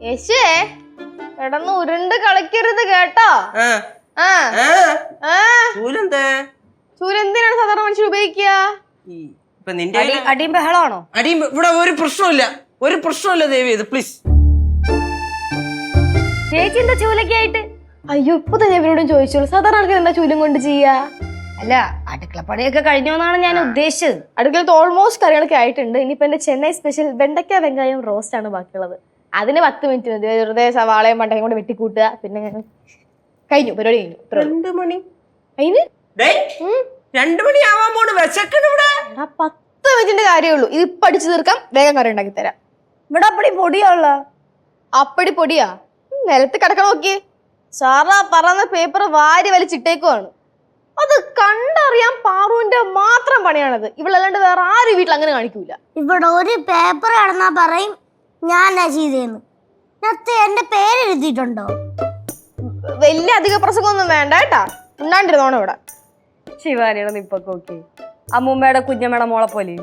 യേശുവേ കിടന്ന് ഉരുണ്ട് കളിക്കരുത് കേട്ടോ. ആ. ആ. ചൂലെന്തേ? ചൂരെന്തിനാണ് സാധാരണ മനുഷ്യർ ഉപയോഗിക്കുക? ഇപ്പൊ നിന്റെ അടി അടിയും ബഹളമാണോ? അടി ഇവിടെ ഒരു പ്രശ്നമില്ല ഒരു പ്രശ്നമില്ല ദേവി ഇത് പ്ലീസ് ചേച്ചി എന്താ ചൂലക്കായിട്ട് അയ്യോ ഇപ്പൊ തന്നെ ഇവരോടും ചോദിച്ചോളൂ. സാധാരണ ആൾക്കാർ എന്താ ചൂലും കൊണ്ട് ചെയ്യാ? അല്ല അടുക്കളപ്പണിയൊക്കെ കഴിഞ്ഞു എന്നാണ് ഞാൻ ഉദ്ദേശിച്ചത്. അടുക്കളത്ത് ഓൾമോസ്റ്റ് കറികളൊക്കെ ആയിട്ടുണ്ട്. ഇനിയിപ്പോ എന്റെ ചെന്നൈ സ്പെഷ്യൽ വെണ്ടയ്ക്ക വെങ്കായം റോസ്റ്റ് ആണ് ബാക്കിയുള്ളത്. അതിന് പത്ത് മിനിറ്റ് മതി. വെറുതെ സവാളയും മണ്ടയും കൂടെ വെട്ടിക്കൂട്ടുക. പിന്നെ കഴിഞ്ഞു. പരിപാടി കഴിഞ്ഞു. ഇത്രേ രണ്ട് മണി. അതിന്. മണി ആവാൻ പോണ്. വിശക്കണ് ഇവിടെ. പത്ത് മിനിറ്റിന്റെ കാര്യമേ ഉള്ളൂ ഇത് ഇപ്പൊ അടിച്ചു തീർക്കാം. വേഗം കറി ഉണ്ടാക്കി തരാം. ഇവിടെ അപ്പടി പൊടിയുള്ള അപ്പടി പൊടിയാ? നിലത്ത് കിടക്കണ നോക്കിയേ. സാറാ പറഞ്ഞ പേപ്പർ വാരി വലിച്ചിട്ടേക്കുവാണ്. അത് കണ്ടറിയാൻ പാറുവിന്റെ മാത്രം പണിയാണത്. ഇവളല്ലാണ്ട് വേറെ ആരും വീട്ടിൽ അങ്ങനെ കാണിക്കൂല. ഇവിടെ ഒരു പേപ്പർ കടന്നാ പറയും ഞാനാ ചെയ്തേന്ന്. ഇതിനകത്ത് എന്റെ പേര് എഴുതിയിട്ടുണ്ടോ വലിയ അധിക പ്രസംഗമൊന്നും വേണ്ട കേട്ടാ. ഉണ്ടാണ്ടിരുന്നോണം ഇവിടെ. ശിവാനിയുടെ നിപ്പൊക്കെ ഓക്കെ അമ്മൂമ്മയുടെ കുഞ്ഞമ്മയുടെ മോളെ പോലെ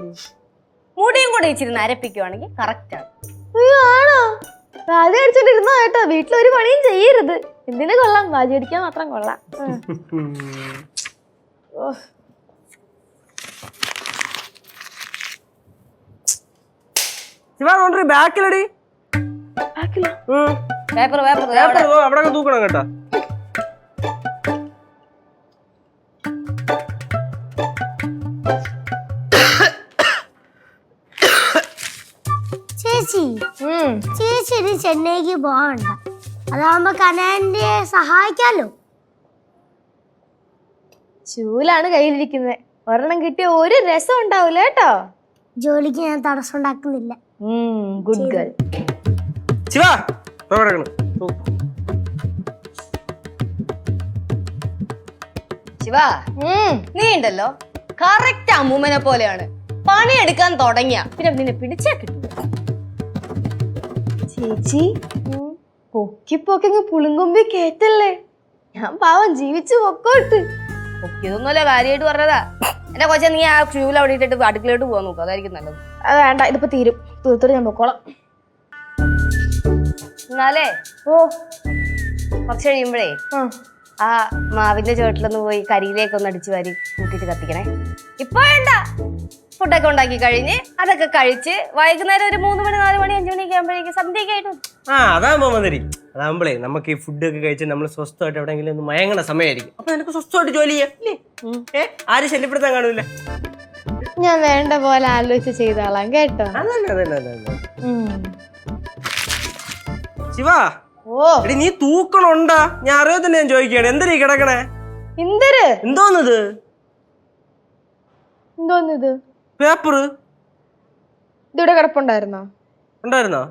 മുടിയും കൂടെ ഇച്ചിരുന്ന് അരപ്പിക്കുവാണെങ്കിൽ കറക്റ്റാണ് ആണ്. അയ്യോ ആണോ? വാജി അടിച്ചോണ്ടിരുന്നോ കേട്ടോ. വീട്ടിൽ ഒരു പണിയും ചെയ്യരുത്. എന്തിനു കൊള്ളാം? വാജി അടിക്കാൻ മാത്രം കൊള്ളാം. ഉം. ശിവ കൊണ്ടൊരു ബാക്കിലടി. ആക്കില്ല. പേപ്പർ പേപ്പർ പേപ്പർ അവിടെ. തൂക്കണം കേട്ടോ. ചേച്ചി ഉം. ചേച്ചി ഇനി ചെന്നൈക്ക് പോകണ്ട. അതാവുമ്പോ കനാന്റെ സഹായിക്കാലോ? ചൂലാണ് കയ്യിലിരിക്കുന്നത് ഒരെണ്ണം കിട്ടിയ ഒരു രസം ഉണ്ടാവൂല കേട്ടോ. ജോലിക്ക് ഞാൻ തടസ്സം ഉണ്ടാക്കുന്നില്ല ഗുഡ് ഗേൾ ശിവ ശിവ നീ ഉണ്ടല്ലോ. കറക്റ്റ് അമ്മൂമ്മനെ പോലെയാണ്. പണിയെടുക്കാൻ തുടങ്ങിയ. പിന്നെ നിന്നെ പിടിച്ചാ കിട്ടും ചേച്ചി പൊക്കി പൊക്കി പുളിങ്കൊമ്പി കേറ്റല്ലേ? ഞാൻ പാവം ജീവിച്ചു പൊക്കോട്ട്. പൊക്കിയതൊന്നുമല്ല കാര്യമായിട്ട് പറഞ്ഞതാ. എന്റെ കൊച്ചാ നീ ആ ക്യൂവിൽ അവിടെ ഇട്ടിട്ട് അടുക്കളയോട്ട് പോകാൻ നോക്കുക അതായിരിക്കും നല്ലത്. അത് വേണ്ട ഇതിപ്പോ തീരും. തീർത്തോട് ഞാൻ പൊക്കോളാം. എന്നാലേ ഓ കുറച്ച് കഴിയുമ്പോഴേ ആ. ആ മാവിന്റെ ചുവട്ടിലൊന്ന് പോയി കരിയിലേക്ക് ഒന്ന് അടിച്ചു വാരി കൂട്ടിട്ട് കത്തിക്കണേ. ഇപ്പൊ വേണ്ട. ഫുഡൊക്കെ ഉണ്ടാക്കി കഴിഞ്ഞ് അതൊക്കെ കഴിച്ച് വൈകുന്നേരം ഒരു മൂന്ന് മണി നാല് മണി അഞ്ചു മണിയൊക്കെ ആകുമ്പോഴേക്കും സന്ധ്യയൊക്കെ ആയിട്ട്. ആ അതാകുമ്പോ മതി അതാകുമ്പോഴേ നമുക്ക് ഈ ഫുഡ് ഒക്കെ കഴിച്ച് നമ്മൾ സ്വസ്ഥമായിട്ട് എവിടെയെങ്കിലും ഒന്ന് മയങ്ങണ സമയമായിരിക്കും അപ്പൊ നിനക്ക് സ്വസ്ഥമായിട്ട് ജോലി ചെയ്യാം? ആരും ശല്യപ്പെടുത്താൻ കാണൂല. ഞാൻ വേണ്ട പോലെ ആലോചിച്ച് ചെയ്തോളാം കേട്ടോ? അതന്നെ അതന്നെ അതന്നെ. ഉം. ശിവ ഓ. എടി നീ തൂക്കണുണ്ടാ? ഞാൻ അറിയാതെ തന്നെ ഞാൻ ചോദിക്കുകയാണ്. എന്തിനാ ഈ കിടക്കണേ? എന്തര്? എന്തോന്നത്? എന്തോന്നിത്? പേപ്പർ. ഇതിവിടെ കിടപ്പുണ്ടായിരുന്നോ? ഉണ്ടായിരുന്നോ?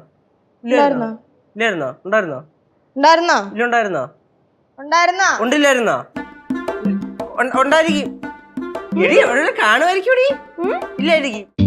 ഉണ്ടായിരുന്നോ ഇല്ലായിരുന്നോ? ഉണ്ടായിരുന്നോ? ഉണ്ടായിരുന്നോ? ഇല്ല ഉണ്ടായിരുന്നോ? ഉണ്ടായിരുന്നോ? ഉണ്ടില്ലായിരുന്നോ? ഉണ്ട- ഉണ്ടായിരിക്കും. കാണുമായിരിക്കും ഇല്ലായിരിക്കും